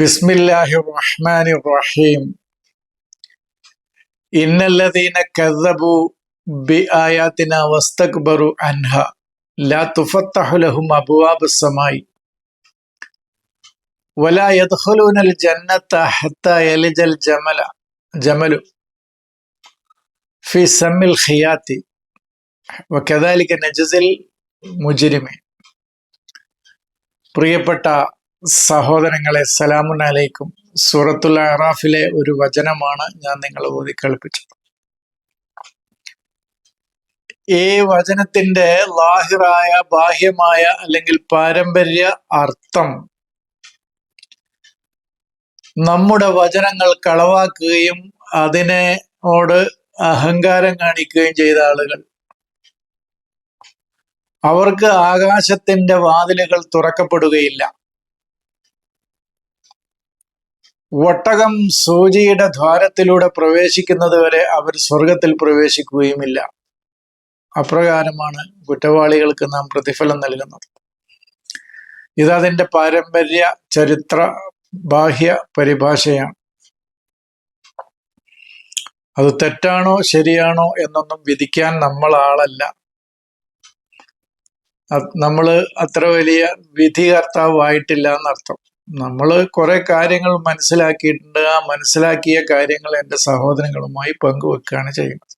بسم الله الرحمن الرحيم إن الذين كذبوا بآياتنا واستكبروا عنها لا تفتح لهم أبواب السماء ولا يدخلون الجنة حتى يلج الجمل جمل في سم الخياط وكذلك نجزي المجرمين പ്രിയപ്പെട്ട സഹോദരങ്ങളെ സലാമുൻ അലൈക്കും. സൂറത്തുൽ അറാഫിലെ ഒരു വചനമാണ് ഞാൻ നിങ്ങൾ ഓതി കേൾപ്പിച്ചത്. ഈ വചനത്തിന്റെ ലാഹിറായ ബാഹ്യമായ അല്ലെങ്കിൽ പാരമ്പര്യ അർത്ഥം നമ്മുടെ വചനങ്ങൾ കളവാക്കുകയും അതിനോട് അഹങ്കാരം കാണിക്കുകയും ചെയ്ത ആളുകൾ. അവർക്ക് ആകാശത്തിന്റെ വാതിലുകൾ തുറക്കപ്പെടുകയില്ല. ഒട്ടകം സൂചിയുടെ ദ്വാരത്തിലൂടെ പ്രവേശിക്കുന്നത് വരെ അവർ സ്വർഗത്തിൽ പ്രവേശിക്കുകയുമില്ല. അപ്രകാരമാണ് കുറ്റവാളികൾക്ക് നാം പ്രതിഫലം നൽകുന്നത്. ഇതതിന്റെ പാരമ്പര്യ ചരിത്ര ബാഹ്യ പരിഭാഷയാണ്. അത് തെറ്റാണോ ശരിയാണോ എന്നൊന്നും വിധിക്കാൻ നമ്മൾ ആളല്ല. നമ്മൾ അത്ര വലിയ വിധികർത്താവായിട്ടില്ല എന്നർത്ഥം. നമ്മൾ കുറെ കാര്യങ്ങൾ മനസ്സിലാക്കിയിട്ടുണ്ട്. ആ മനസ്സിലാക്കിയ കാര്യങ്ങൾ എന്റെ സഹോദരങ്ങളുമായി പങ്കുവെക്കുകയാണ് ചെയ്യുന്നത്.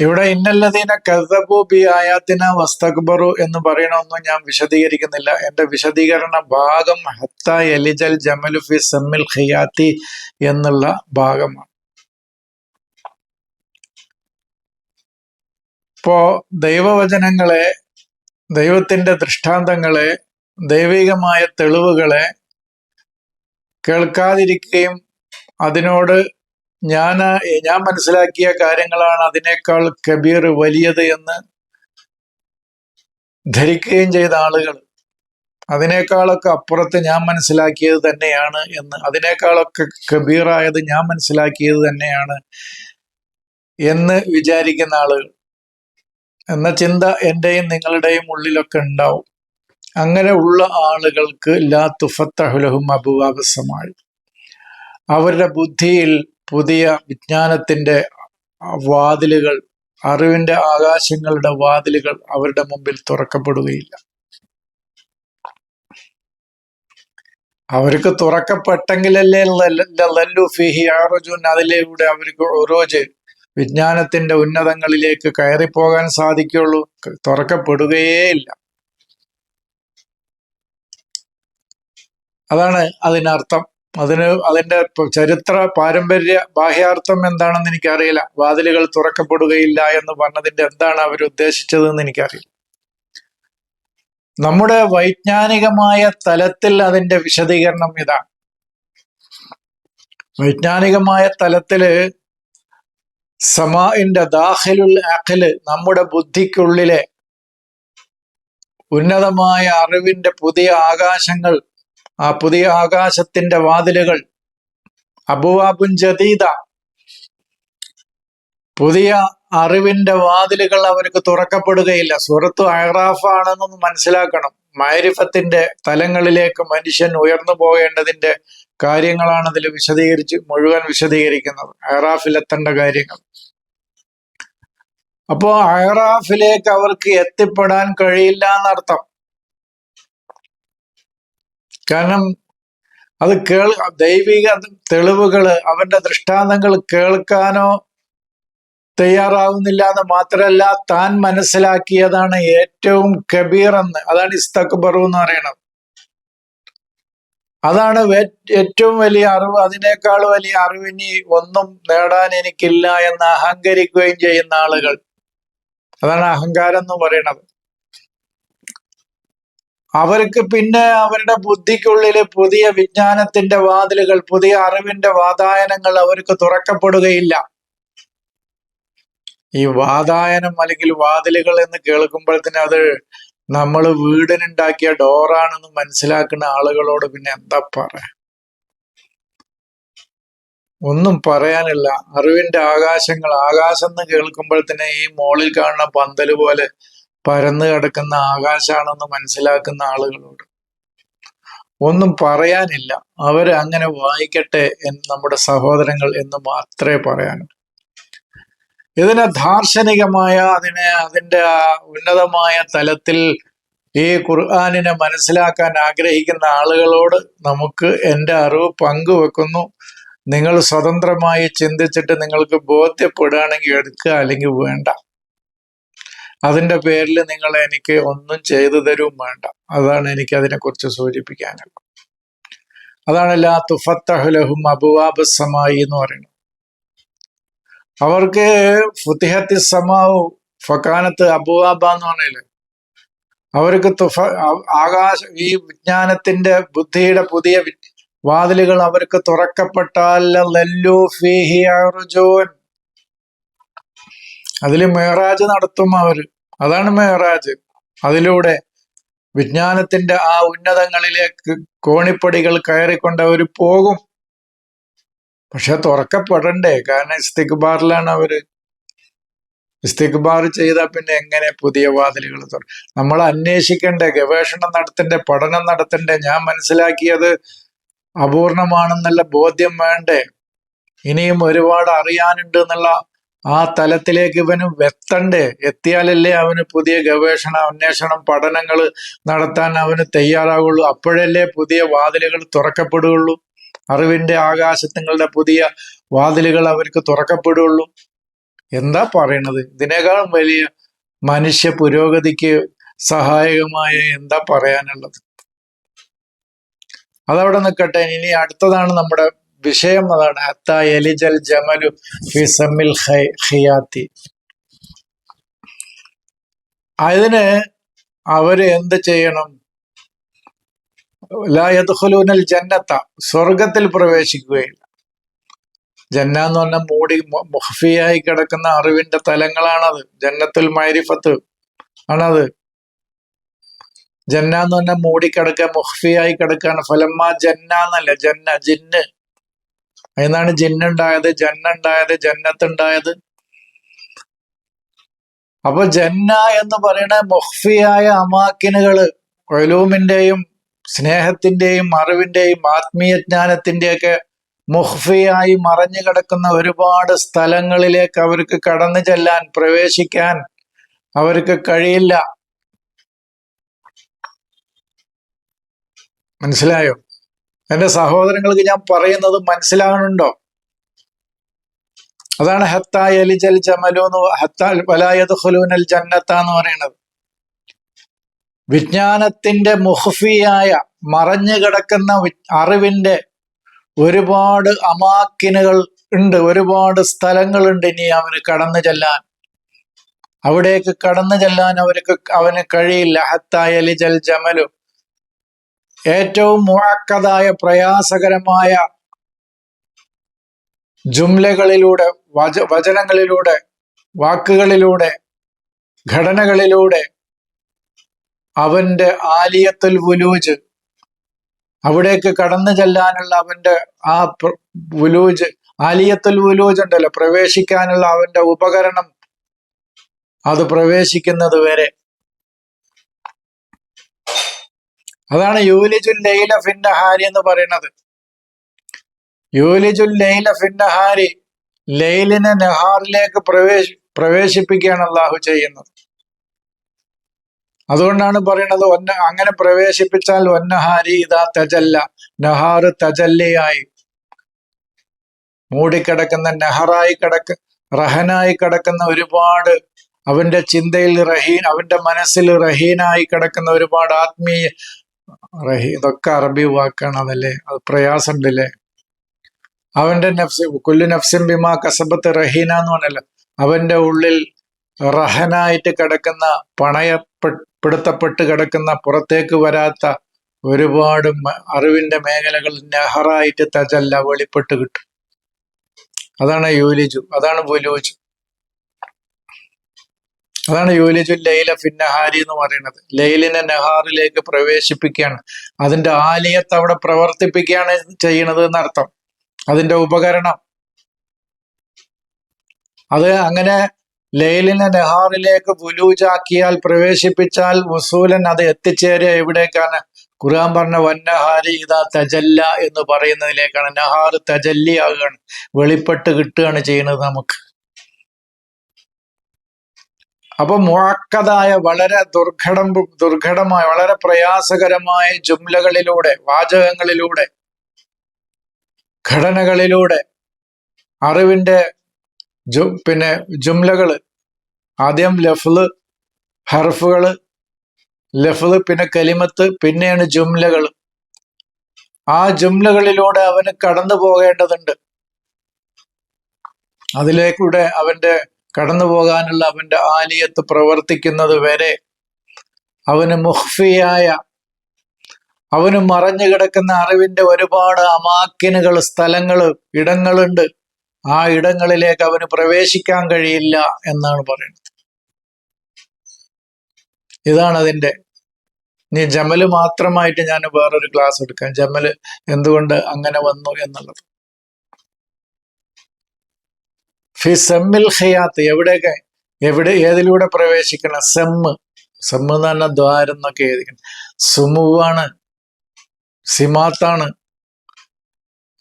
ഇവിടെ ഇന്നല്ലതീന കഥബു ബി ആയാത്തിന വസ്തക്ബറു എന്ന് പറയണമെന്നും ഞാൻ വിശദീകരിക്കുന്നില്ല. എന്റെ വിശദീകരണ ഭാഗം ഹത്ത എലിജൽ ജമലു ഫി സമ്മിൽ ഖിയാത്തി എന്നുള്ള ഭാഗമാണ്. ഇപ്പോ ദൈവവചനങ്ങളെ ദൈവത്തിന്റെ ദൃഷ്ടാന്തങ്ങളെ ദൈവികമായ തെളിവുകളെ കേൾക്കാതിരിക്കുകയും അതിനോട് ഞാൻ ഞാൻ മനസ്സിലാക്കിയ കാര്യങ്ങളാണ് അതിനേക്കാൾ കബീർ വലിയത് എന്ന് ധരിക്കുകയും ചെയ്ത ആളുകൾ. അതിനേക്കാളൊക്കെ അപ്പുറത്ത് ഞാൻ മനസ്സിലാക്കിയത് തന്നെയാണ് എന്ന് അതിനേക്കാളൊക്കെ കബീറായത് ഞാൻ മനസ്സിലാക്കിയത് തന്നെയാണ് എന്ന് വിചാരിക്കുന്ന ആളുകൾ. എന്ന ചിന്ത എന്റെയും നിങ്ങളുടെയും ഉള്ളിലൊക്കെ ഉണ്ടാവും. അങ്ങനെ ഉള്ള ആളുകൾക്ക് ലാ തുഫത്തഹുലഹും അബുവാബസമായി അവരുടെ ബുദ്ധിയിൽ പുതിയ വിജ്ഞാനത്തിന്റെ വാതിലുകൾ അറിവിന്റെ ആകാശങ്ങളുടെ വാതിലുകൾ അവരുടെ മുമ്പിൽ തുറക്കപ്പെടുകയില്ല. അവർക്ക് തുറക്കപ്പെട്ടെങ്കിലല്ലേ ലല്ലു ഫിഹി ആറുജുൻ അതിലൂടെ അവർക്ക് ഓരോജ് വിജ്ഞാനത്തിന്റെ ഉന്നതങ്ങളിലേക്ക് കയറിപ്പോകാൻ സാധിക്കുള്ളൂ തുറക്കപ്പെടുകയേ ഇല്ല. അതാണ് അതിനർത്ഥം. അതിന് അതിന്റെ ചരിത്ര പാരമ്പര്യ ബാഹ്യാർത്ഥം എന്താണെന്ന് എനിക്കറിയില്ല. വാതിലുകൾ തുറക്കപ്പെടുകയില്ല എന്ന് പറഞ്ഞതിന്റെ എന്താണ് അവർ ഉദ്ദേശിച്ചതെന്ന് എനിക്കറിയില്ല. നമ്മുടെ വൈജ്ഞാനികമായ തലത്തിൽ അതിന്റെ വിശദീകരണം ഇതാണ് വൈജ്ഞാനികമായ തലത്തിൽ സമാഇന്റെ ദാഖിലുൽ അഖിൽ നമ്മുടെ ബുദ്ധിക്കുള്ളിലെ ഉന്നതമായ അറിവിന്റെ പുതിയ ആകാശങ്ങൾ ആ പുതിയ ആകാശത്തിന്റെ വാതിലുകൾ. അബുവാബുൻ ജദീദ. പുതിയ അറിവിന്റെ വാതിലുകൾ അവർക്ക് തുറക്കപ്പെടുകയില്ല. സുഹൃത്ത് അഹ്റാഫാണെന്നൊന്ന് മനസ്സിലാക്കണം. മാരിഫത്തിന്റെ തലങ്ങളിലേക്ക് മനുഷ്യൻ ഉയർന്നു പോകേണ്ടതിന്റെ കാര്യങ്ങളാണ് ഇതിൽ വിശദീകരിച്ച് മുഴുവൻ വിശദീകരിക്കുന്നത്. അഹ്റാഫിലെത്തേണ്ട കാര്യങ്ങൾ. അപ്പോ അഹ്റാഫിലേക്ക് അവർക്ക് എത്തിപ്പെടാൻ കഴിയില്ല എന്നർത്ഥം. കാരണം അത് കേൾ ദൈവിക തെളിവുകൾ അവന്റെ ദൃഷ്ടാന്തങ്ങൾ കേൾക്കാനോ തയ്യാറാവുന്നില്ല എന്ന് മാത്രമല്ല താൻ മനസ്സിലാക്കിയതാണ് ഏറ്റവും കബീർ എന്ന് അതാണ് ഇസ്തക്ബറു എന്ന് പറയുന്നത്. അതാണ് ഏറ്റവും വലിയ അറിവ്. അതിനേക്കാൾ വലിയ അറിവിനി ഒന്നും നേടാൻ എനിക്കില്ല എന്ന് അഹങ്കരിക്കുകയും ചെയ്യുന്ന ആളുകൾ. അതാണ് അഹങ്കാരം എന്ന് പറയുന്നത്. അവർക്ക് പിന്നെ അവരുടെ ബുദ്ധിക്കുള്ളിൽ പുതിയ വിജ്ഞാനത്തിന്റെ വാതിലുകൾ പുതിയ അറിവിന്റെ വാതായനങ്ങൾ അവർക്ക് തുറക്കപ്പെടുകയില്ല. ഈ വാതായനം അല്ലെങ്കിൽ വാതിലുകൾ എന്ന് കേൾക്കുമ്പോൾ തന്നെ അത് നമ്മൾ വീടിനുണ്ടാക്കിയ ഡോറാണെന്ന് മനസ്സിലാക്കുന്ന ആളുകളോട് പിന്നെ എന്താ പറയാ? ഒന്നും പറയാനില്ല. അറിവിന്റെ ആകാശങ്ങൾ ആകാശം എന്ന് കേൾക്കുമ്പോൾ തന്നെ ഈ മോളിൽ കാണുന്ന പന്തൽ പോലെ പരന്നു കിടക്കുന്ന ആകാശാണെന്ന് മനസ്സിലാക്കുന്ന ആളുകളോട് ഒന്നും പറയാനില്ല. അവർ അങ്ങനെ വായിക്കട്ടെ എന്ന് നമ്മുടെ സഹോദരങ്ങൾ എന്ന് മാത്രമേ പറയാനുള്ളൂ. ഇതിനെ ദാർശനികമായ അതിനെ അതിന്റെ ഉന്നതമായ തലത്തിൽ ഈ ഖുർആാനിനെ മനസ്സിലാക്കാൻ ആഗ്രഹിക്കുന്ന ആളുകളോട് നമുക്ക് എന്റെ അറിവ് പങ്കുവെക്കുന്നു. നിങ്ങൾ സ്വതന്ത്രമായി ചിന്തിച്ചിട്ട് നിങ്ങൾക്ക് ബോധ്യപ്പെടുകയാണെങ്കിൽ എടുക്കുക അല്ലെങ്കിൽ വേണ്ട. അതിന്റെ പേരിൽ നിങ്ങൾ എനിക്ക് ഒന്നും ചെയ്തു തരും വേണ്ട. അതാണ് എനിക്ക് അതിനെ അതിനെക്കുറിച്ച് സൂചിപ്പിക്കാനുള്ളത് അതാണ് ലാ തുഫത്തഹുലഹും അബുവാബസമായി എന്ന് പറയുന്നത്. അവർക്ക് ഫുത്തിഹത്തി സമാവു ഫക്കാനത്ത് അബുവാബ എന്ന് പറഞ്ഞില്ലേ? അവർക്ക് തുഫ ആകാശ ഈ വിജ്ഞാനത്തിന്റെ ബുദ്ധിയുടെ പുതിയ വാതിലുകൾ അവർക്ക് തുറക്കപ്പെട്ടാൽ അതിൽ മേറാജ് നടത്തും അവർ. അതാണ് മെഹറാജ് അതിലൂടെ വിജ്ഞാനത്തിന്റെ ആ ഉന്നതങ്ങളിലേക്ക് കോണിപ്പടികൾ കയറിക്കൊണ്ട് അവർ പോകും. പക്ഷെ തുറക്കപ്പെടണ്ടേ? കാരണം ഇസ്തിക്ബാറിലാണ് അവർ. ഇസ്തിക്ബാർ ചെയ്താൽ പിന്നെ എങ്ങനെ പുതിയ വാതിലുകൾ തുറ? നമ്മൾ അന്വേഷിക്കണ്ടേ? ഗവേഷണം നടത്തണ്ടേ? പഠനം നടത്തണ്ടേ? ഞാൻ മനസ്സിലാക്കിയത് അപൂർണമാണെന്നുള്ള ബോധ്യം വേണ്ടേ? ഇനിയും ഒരുപാട് അറിയാനുണ്ട് എന്നുള്ള ആ തലത്തിലേക്ക് ഇവന് എത്തണ്ടേ എത്തിയാലല്ലേ അവന് പുതിയ ഗവേഷണ അന്വേഷണം പഠനങ്ങൾ നടത്താൻ അവന് തയ്യാറാവുള്ളൂ. അപ്പോഴല്ലേ പുതിയ വാതിലുകൾ തുറക്കപ്പെടുകയുള്ളൂ. അറിവിന്റെ ആകാശത്തുങ്ങളുടെ പുതിയ വാതിലുകൾ അവർക്ക് തുറക്കപ്പെടുകയുള്ളൂ. എന്താ പറയണത്? ഇതിനേക്കാളും വലിയ മനുഷ്യ പുരോഗതിക്ക് സഹായകമായ എന്താ പറയാനുള്ളത്? അതവിടെ നിൽക്കട്ടെ ഇനി അടുത്തതാണ് നമ്മുടെ വിഷയം അതാണ് ഹത്ത എലിജൽ ജമലു ഫിസമിൽ ഹിയാത്തി അതിന് അവർ എന്ത് ചെയ്യണം? ലായദ്ഖുലൂനൽ ജന്നത്ത സ്വർഗത്തിൽ പ്രവേശിക്കുകയില്ല. ജന്ന എന്ന് പറഞ്ഞാൽ മൂടി മുഹഫിയായി കിടക്കുന്ന അറിവിന്റെ തലങ്ങളാണത്. ജന്നത്തുൽ മൈരിഫത്ത് ആണത്. ജന്ന എന്ന് പറഞ്ഞാൽ മൂടിക്കിടക്കുക മുഹഫിയായി കിടക്കാണ് ഫലമ്മ ജന്ന എന്നല്ല ജന്ന ജിന്ന്. എന്നാണ് ജിന്നുണ്ടായത് ജന്നുണ്ടായത് ജന്നത്തുണ്ടായത്? അപ്പൊ ജന്ന എന്ന് പറയുന്ന മുഹ്ഫിയായ അമാക്കിനുകൾ ഒലൂമിന്റെയും സ്നേഹത്തിന്റെയും അറിവിന്റെയും ആത്മീയജ്ഞാനത്തിന്റെയൊക്കെ മുഹ്ഫിയായി മറഞ്ഞു കിടക്കുന്ന ഒരുപാട് സ്ഥലങ്ങളിലേക്ക് അവർക്ക് കടന്നു ചെല്ലാൻ പ്രവേശിക്കാൻ അവർക്ക് കഴിയില്ല. മനസ്സിലായോ? എന്റെ സഹോദരങ്ങൾക്ക് ഞാൻ പറയുന്നത് മനസ്സിലാകണുണ്ടോ അതാണ് ഹത്ത എലിജൽ ജമലു എന്ന് ഹത്താൽ വലായത് ഹുലൂനൽ ജന്നത്ത എന്ന് പറയുന്നത്. വിജ്ഞാനത്തിന്റെ മുഹഫിയായ മറഞ്ഞു കിടക്കുന്ന അറിവിന്റെ ഒരുപാട് അമാക്കിനുകൾ ഉണ്ട് ഒരുപാട് സ്ഥലങ്ങളുണ്ട് ഇനി അവന് കടന്നു ചെല്ലാൻ. അവിടേക്ക് കടന്നു ചെല്ലാൻ അവർക്ക് അവന് കഴിയില്ല. ഹത്തായ എലിജൽ ജമലു. ഏറ്റവും മുഴക്കതായ പ്രയാസകരമായ ജുംലകളിലൂടെ വച വചനങ്ങളിലൂടെ വാക്കുകളിലൂടെ ഘടനകളിലൂടെ അവന്റെ ആലിയത്തിൽ വുലൂജ് അവിടേക്ക് കടന്നു ചെല്ലാനുള്ള അവന്റെ ആ വുലൂജ് ആലിയത്തിൽ വുലൂജ് ഉണ്ടല്ലോ പ്രവേശിക്കാനുള്ള അവന്റെ ഉപകരണം അത് പ്രവേശിക്കുന്നത് വരെ. അതാണ് യൂലിജുൽ ലൈല ഫിന്നഹാരി എന്ന് പറയുന്നത്. യൂലിജുൽ ലൈല ഫിന്നഹാരി ലൈലിനെ നെഹാറിലേക്ക് പ്രവേശി പ്രവേശിപ്പിക്കുകയാണ് അള്ളാഹു ചെയ്യുന്നത്. അതുകൊണ്ടാണ് പറയുന്നത് ഒന്ന അങ്ങനെ പ്രവേശിപ്പിച്ചാൽ ഒന്നഹാരി ഇതാ തജല്ല നഹാറ് തജല്ലയായി. മൂടിക്കിടക്കുന്ന നെഹറായി കിടക്ക റഹനായി കിടക്കുന്ന ഒരുപാട് അവന്റെ ചിന്തയിൽ റഹീൻ അവന്റെ മനസ്സിൽ റഹീനായി കിടക്കുന്ന ഒരുപാട് ആത്മീയ റഹി ഇതൊക്കെ അറബി വാക്കാണ് അതല്ലേ? അത് പ്രയാസമുണ്ടല്ലേ? അവന്റെ നഫ്സ് കൊല്ലു നഫ്സിൻ ബിമാ കസബത്ത് റഹീന എന്ന് പറഞ്ഞല്ലോ. അവന്റെ ഉള്ളിൽ റഹനായിട്ട് കിടക്കുന്ന പണയപ്പെടുത്തപ്പെട്ട് കിടക്കുന്ന പുറത്തേക്ക് വരാത്ത ഒരുപാട് അറിവിന്റെ മേഖലകൾ നെഹറായിട്ട് തജല്ല വെളിപ്പെട്ട് കിട്ടും. അതാണ് യൂലിജു. അതാണ് ബുലൂജു അതാണ് യൂലിജു ലൈല ഫിന്നഹാരി എന്ന് പറയുന്നത്. ലൈലിനെ നെഹാറിലേക്ക് പ്രവേശിപ്പിക്കുകയാണ്. അതിന്റെ ആലിയത്ത് അവിടെ പ്രവർത്തിപ്പിക്കുകയാണ് ചെയ്യണത് എന്നർത്ഥം. അതിന്റെ ഉപകരണം. അത് അങ്ങനെ ലൈലിനെ നെഹാറിലേക്ക് ബുലൂജാക്കിയാൽ പ്രവേശിപ്പിച്ചാൽ വസൂലൻ അത് എത്തിച്ചേരുക എവിടേക്കാണ്? ഖുർആൻ പറഞ്ഞ വന്നഹാരി ഇതാ തജല്ല എന്ന് പറയുന്നതിലേക്കാണ്. നഹാർ തജല്ലി ആകുകയാണ് വെളിപ്പെട്ട് കിട്ടുകയാണ് ചെയ്യുന്നത് നമുക്ക്. അപ്പൊ മുഴക്കതായ വളരെ ദുർഘടം ദുർഘടമായ വളരെ പ്രയാസകരമായ ജുംലകളിലൂടെ വാചകങ്ങളിലൂടെ ഘടനകളിലൂടെ അറിവിന്റെ ജു പിന്നെ ജുംലകൾ ആദ്യം ലഫ്ല് ഹർഫുകൾ ലഫ്ല് പിന്നെ കലിമത്ത് പിന്നെയാണ് ജുംലകൾ. ആ ജുംലകളിലൂടെ അവന് കടന്നു പോകേണ്ടതുണ്ട് അതിലേക്കൂടെ അവന്റെ കടന്നു പോകാനുള്ള അവന്റെ ആലിയത്ത് പ്രവർത്തിക്കുന്നത് വരെ അവന് മുഹ്ഫിയായ അവന് മറഞ്ഞു കിടക്കുന്ന അറിവിന്റെ ഒരുപാട് അമാക്കിനുകൾ സ്ഥലങ്ങൾ ഇടങ്ങളുണ്ട്. ആ ഇടങ്ങളിലേക്ക് അവന് പ്രവേശിക്കാൻ കഴിയില്ല എന്നാണ് പറയുന്നത്. ഇതാണ് അതിന്റെ. നീ ജമൽ മാത്രമായിട്ട് ഞാൻ വേറൊരു ക്ലാസ് എടുക്കാം. ജമൽ എന്തുകൊണ്ട് അങ്ങനെ വന്നു എന്നുള്ളത്. ഫി സെമ്മിൽ ഹയാത്ത് എവിടെയൊക്കെ എവിടെ ഏതിലൂടെ പ്രവേശിക്കണം? സെമ്മ് സെമ്മ് എന്ന് പറഞ്ഞ ദ്വാരം എന്നൊക്കെ എഴുതിക്കണം. സുമുവാണ് സിമാത്താണ്.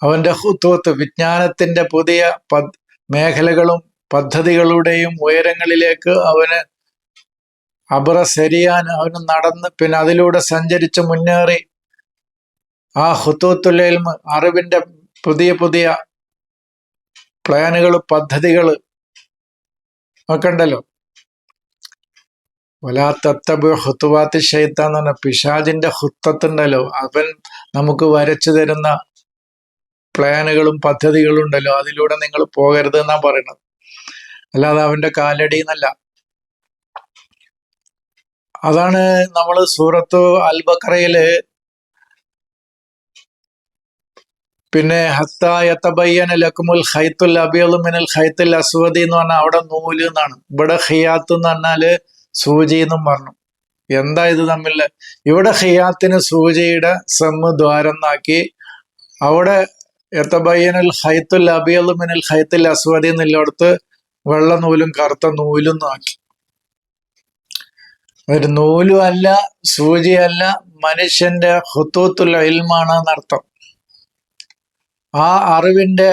അവന്റെ ഹുത്വത്ത് വിജ്ഞാനത്തിന്റെ പുതിയ പദ് മേഖലകളും പദ്ധതികളുടെയും ഉയരങ്ങളിലേക്ക് അവന് അബറ ശരിയാൻ അവന് നടന്ന് പിന്നെ അതിലൂടെ സഞ്ചരിച്ച് മുന്നേറി. ആ ഹുത്തൂത്തുലേൽമ് അറിവിന്റെ പുതിയ പുതിയ പ്ലാനുകൾ പദ്ധതികൾ ഒക്കെ ഉണ്ടല്ലോ. വലാത്തത്തബ് ഹുത്തുവാത്തി ഷെയ്ത്താന്ന് പറഞ്ഞ പിശാജിന്റെ ഹുത്തത്തുണ്ടല്ലോ അവൻ നമുക്ക് വരച്ചു തരുന്ന പ്ലാനുകളും പദ്ധതികളും ഉണ്ടല്ലോ. അതിലൂടെ നിങ്ങൾ പോകരുത് എന്നാ പറയണത് അല്ലാതെ അവന്റെ കാലടി എന്നല്ല. അതാണ് നമ്മൾ സൂറത്തു അൽബക്കറയിൽ പിന്നെ ഹത്തായത്തബയ്യന ലക്കുമുൽ ഹൈത്തുൽ അബിയൽ മിനൽ ഹൈത്തുൽ അസ്വദി എന്ന് പറഞ്ഞാൽ അവിടെ നൂൽ എന്നാണ്. ഇവിടെ ഹിയാത്ത് എന്ന് പറഞ്ഞാൽ സൂചി എന്നും പറഞ്ഞു. എന്താ ഇത് തമ്മിൽ? ഇവിടെ ഹിയാത്തിന് സൂചിയുടെ സെമ്മ് ദ്വാരം നാക്കി അവിടെ എത്തബയ്യനൽ ഹൈത്തുൽ അബിയൽ മിനൽ ഹൈത്തുൽ അസ്വദി എന്നുള്ളിടത്ത് വെള്ള നൂലും കറുത്ത നൂലും നാക്കി ഒരു നൂലും അല്ല സൂചിയല്ല മനുഷ്യന്റെ ഹുത്തൂത്തുൽ ഇൽമാണ് എന്നർത്ഥം. ആ അറിവിന്റെ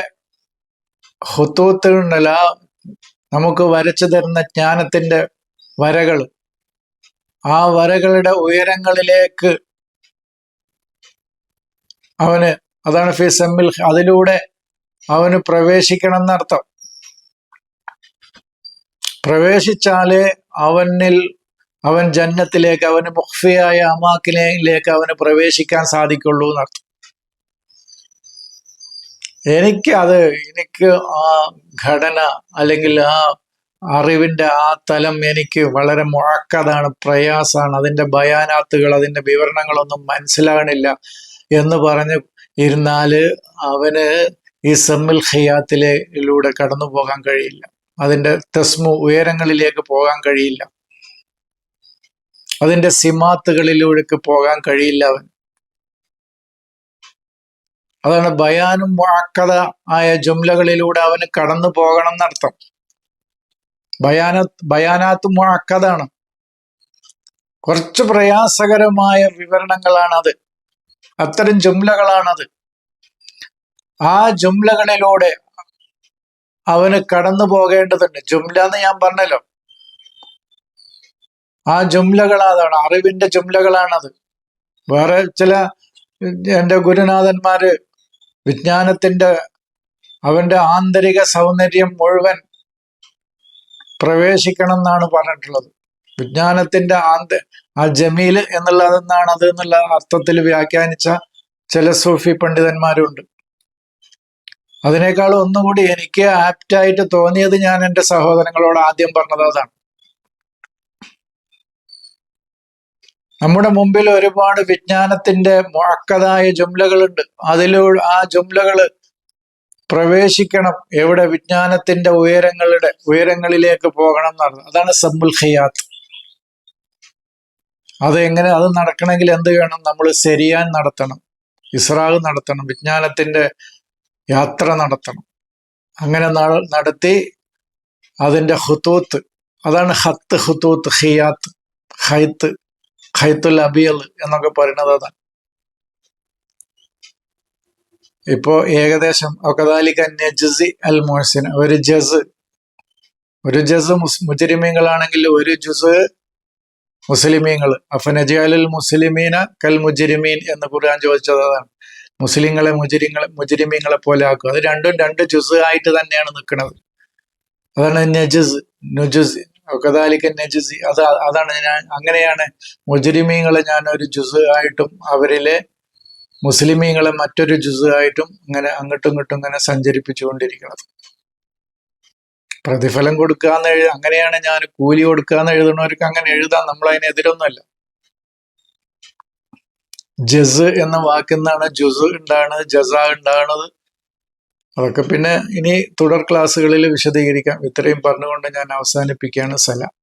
ഹുത്തൂത്തുണ്ടല്ല നമുക്ക് വരച്ചു തരുന്ന ജ്ഞാനത്തിന്റെ വരകൾ. ആ വരകളുടെ ഉയരങ്ങളിലേക്ക് അവന് അതാണ് ഫി സെമ്മിൽ അതിലൂടെ അവന് പ്രവേശിക്കണം എന്നർത്ഥം പ്രവേശിച്ചാലേ അവനിൽ അവൻ ജന്നത്തിലേക്ക് അവന് മുഖ്ഫിയായ അമാക്കിലേക്ക് അവന് പ്രവേശിക്കാൻ സാധിക്കുള്ളൂ എന്നർത്ഥം എനിക്ക് അത് എനിക്ക് ആ ഘടന അല്ലെങ്കിൽ ആ അറിവിന്റെ ആ തലം എനിക്ക് വളരെ മുഴക്കതാണ് പ്രയാസാണ് അതിന്റെ ബയാനാത്തുകൾ അതിന്റെ വിവരണങ്ങളൊന്നും മനസ്സിലാകണില്ല എന്ന് പറഞ്ഞ് ഇരുന്നാൽ അവന് ഈ സെമ്മിൽ ഖിയാത്തിലൂടെ കടന്നു പോകാൻ കഴിയില്ല. അതിന്റെ തെസ്മു ഉയരങ്ങളിലേക്ക് പോകാൻ കഴിയില്ല. അതിന്റെ സിമാത്തുകളിലൂടെ പോകാൻ കഴിയില്ല അവൻ. അതാണ് ബയാനും മുഴക്കത ആയ ജുംലകളിലൂടെ അവന് കടന്നു പോകണം എന്നർത്ഥം. ബയാന ബയാനാത്ത് മുഴക്കതാണ് കുറച്ച് പ്രയാസകരമായ വിവരണങ്ങളാണത്. അത് അത്തരം ജുംലകളാണത്. ആ ജുംലകളിലൂടെ അവന് കടന്നു പോകേണ്ടതുണ്ട്. ജുംല എന്ന് ഞാൻ പറഞ്ഞല്ലോ. ആ ജുംലകൾ അതാണ്. അറിവിന്റെ ജുംലകളാണത്. വേറെ ചില എന്റെ ഗുരുനാഥന്മാര് വിജ്ഞാനത്തിന്റെ അവന്റെ ആന്തരിക സൗന്ദര്യം മുഴുവൻ പ്രവേശിക്കണം എന്നാണ് പറഞ്ഞിട്ടുള്ളത്. വിജ്ഞാനത്തിന്റെ ആന്ത ആ ജമീൽ എന്നുള്ളതെന്നാണ് അത് എന്നുള്ള അർത്ഥത്തിൽ വ്യാഖ്യാനിച്ച ചില സൂഫി പണ്ഡിതന്മാരുണ്ട്. അതിനേക്കാൾ ഒന്നുകൂടി എനിക്ക് ആപ്റ്റായിട്ട് തോന്നിയത് ഞാൻ എന്റെ സഹോദരങ്ങളോട് ആദ്യം പറഞ്ഞത് അതാണ്. നമ്മുടെ മുമ്പിൽ ഒരുപാട് വിജ്ഞാനത്തിന്റെ മുഴക്കതായ ജുംലകളുണ്ട്. അതിലൂടെ ആ ജുംലകൾ പ്രവേശിക്കണം. എവിടെ വിജ്ഞാനത്തിന്റെ ഉയരങ്ങളുടെ ഉയരങ്ങളിലേക്ക് പോകണം എന്നാണ് അതാണ് സമ്മുൽ ഖിയാത്ത്. അത് എങ്ങനെ അത് നടക്കണമെങ്കിൽ എന്ത് വേണം? നമ്മൾ ശരിയാൻ നടത്തണം. ഇസ്രാഹ് നടത്തണം. വിജ്ഞാനത്തിന്റെ യാത്ര നടത്തണം. അങ്ങനെ നടത്തി അതിന്റെ ഹുത്തൂത്ത് അതാണ് ഹത്ത് ഹുത്തൂത്ത് ഹിയാത്ത് ഹൈത്ത് ഖൈത്തുൽ അബിയൽ എന്നൊക്കെ പറയുന്നത് അതാണ് ഇപ്പോ ഏകദേശം ഒക്കതാലിക്ക നജസി അൽ മോഹസിൻ ഒരു ജസ്. ഒരു ജസ് മുജരിമീങ്ങളാണെങ്കിൽ ഒരു ജുസ് മുസ്ലിമീങ്ങൾ അഫനജിയാലുൽ മുസ്ലിമീന കൽ മുജരിമീൻ എന്ന് ഖുർആൻ ചോദിച്ചത് അതാണ്. മുസ്ലിങ്ങളെ മുജരിങ്ങളെ മുജരിമീങ്ങളെ പോലെ ആക്കുക. അത് രണ്ടും രണ്ട് ജുസ് ആയിട്ട് തന്നെയാണ് നിൽക്കുന്നത് അതാണ് നജസ്. നുജസ് ഒക്കദാലിക്ക നജസി അത് അതാണ് ഞാൻ അങ്ങനെയാണ് മുജരിമീങ്ങളെ ഞാൻ ഒരു ജുസ് ആയിട്ടും അവരിലെ മുസ്ലിമീങ്ങളെ മറ്റൊരു ജുസ് ആയിട്ടും ഇങ്ങനെ അങ്ങോട്ടും ഇങ്ങോട്ടും ഇങ്ങനെ സഞ്ചരിപ്പിച്ചുകൊണ്ടിരിക്കുന്നത്. പ്രതിഫലം കൊടുക്കാന്ന് എഴു അങ്ങനെയാണ് ഞാൻ കൂലി കൊടുക്കാന്ന് എഴുതുന്നവർക്ക് അങ്ങനെ എഴുതാം നമ്മൾ അതിനെതിരൊന്നുമല്ല ജസ് എന്ന വാക്കിന്നാണ് ജുസ് ഉണ്ടാകുന്നത് ജസ ഉണ്ടാകുന്നത്. അതൊക്കെ പിന്നെ ഇനി തുടർ ക്ലാസ്സുകളിൽ വിശദീകരിക്കാം. ഇത്രയും പറഞ്ഞുകൊണ്ട് ഞാൻ അവസാനിപ്പിക്കുകയാണ്. സലാം.